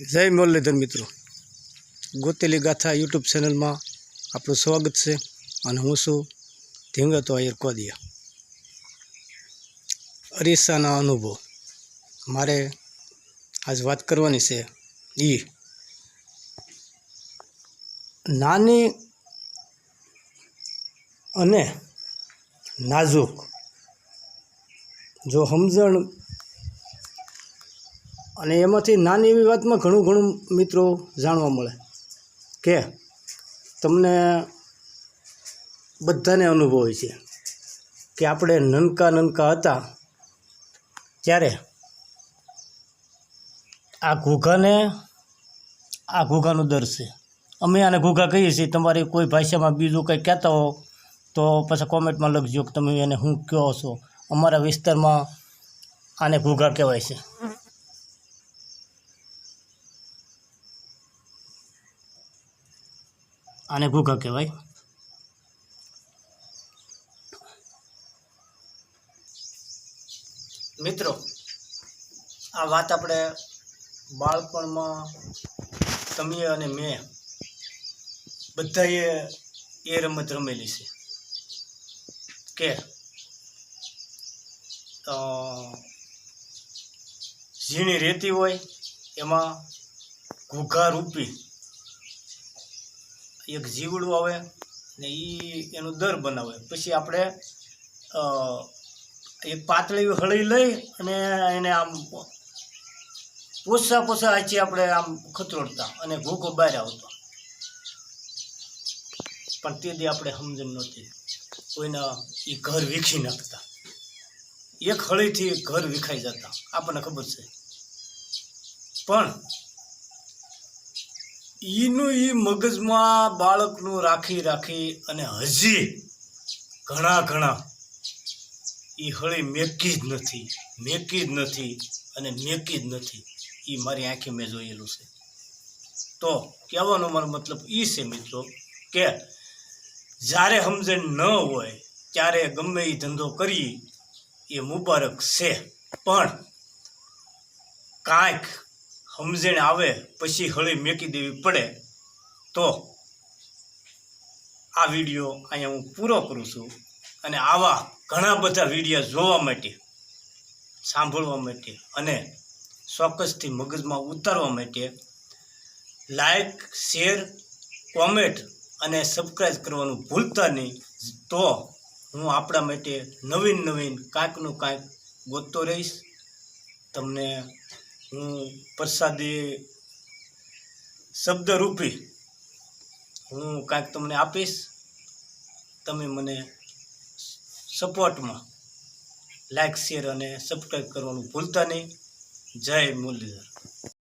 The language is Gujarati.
જય મુરલીધર મિત્રો. ગોતેલી ગાથા યુટ્યુબ ચેનલમાં આપણું સ્વાગત છે અને હું છું ધીંગતો આયર કોદિયા. અરીસાના અનુભવ. મારે આજ વાત કરવાની છે એ નાની અને નાજુક. જો સમજણ અને એમાંથી નાની એવી વાતમાં ઘણું ઘણું મિત્રો જાણવા મળે કે તમને બધાને અનુભવ હોય છે કે આપણે નનકા નનકા હતા ત્યારે આ ઘૂઘાને આ ઘૂઘાનો દર છે. અમે આને ઘૂઘા કહીએ છીએ, તમારી કોઈ ભાષામાં બીજું કંઈ કહેતા હો તો પછી કોમેન્ટમાં લખજો કે તમે એને હું કહો છો. અમારા વિસ્તારમાં આને ઘૂઘા કહેવાય છે. આને ઘૂઘા કહેવાય. મિત્રો, આ વાત આપણે બાળપણમાં તમે અને મેં બધાએ એ રમત રમેલી છે. કે ઝીણી રેતી હોય એમાં ઘૂઘા રૂપી એક જીવડું આવે ને એ એનું દર બનાવે. પછી આપણે એક પાતળી હળી લઈ અને એને આમ પોસા પોસા આચી આપણે આમ ખતરોડતા અને ભૂખો બહાર આવતો. પણ તે દી આપણે સમજણ નહોતી. કોઈના એ ઘર વીખી નાખતા. એક હળીથી ઘર વિખાઈ જતા. આપણને ખબર છે. પણ ઈનું એ મગજમાં બાળકનું રાખી રાખી અને હજી ઘણા ઘણા એ હળી મેકી જ નથી, મેકી જ નથી અને મેકી જ નથી. એ મારી આંખે મેં જોયેલું છે. તો કહેવાનો મારો મતલબ એ છે મિત્રો કે જ્યારે સમજણ ન હોય, ત્યારે ગમે એ ધંધો કરીએ, એ મુબારક છે. પણ કાંઈક સમજણ આવે, પછી હળી મેકી દેવી પડે, તો આ વીડિયો અહીંયા હું પૂરો કરું છું. અને આવા ઘણા બધા વીડિયો જોવા માટે, સાંભળવા માટે અને ચોક્કસથી મગજમાં ઉતારવા માટે લાઈક શેર કોમેન્ટ અને સબસ્ક્રાઈબ કરવાનું ભૂલતા નહીં. તો હું આપણા માટે નવીન નવીન કાંઈકનું કાંઈક ગોતતો રહીશ. તમને હું પ્રસાદી શબ્દરૂપી હું કાંઈક તમને આપીશ? તમે મને સપોર્ટમાં લાઈક, શેર અને સબસ્ક્રાઈબ કરવાનું ભૂલતા નહીં. જય મુરલીધર.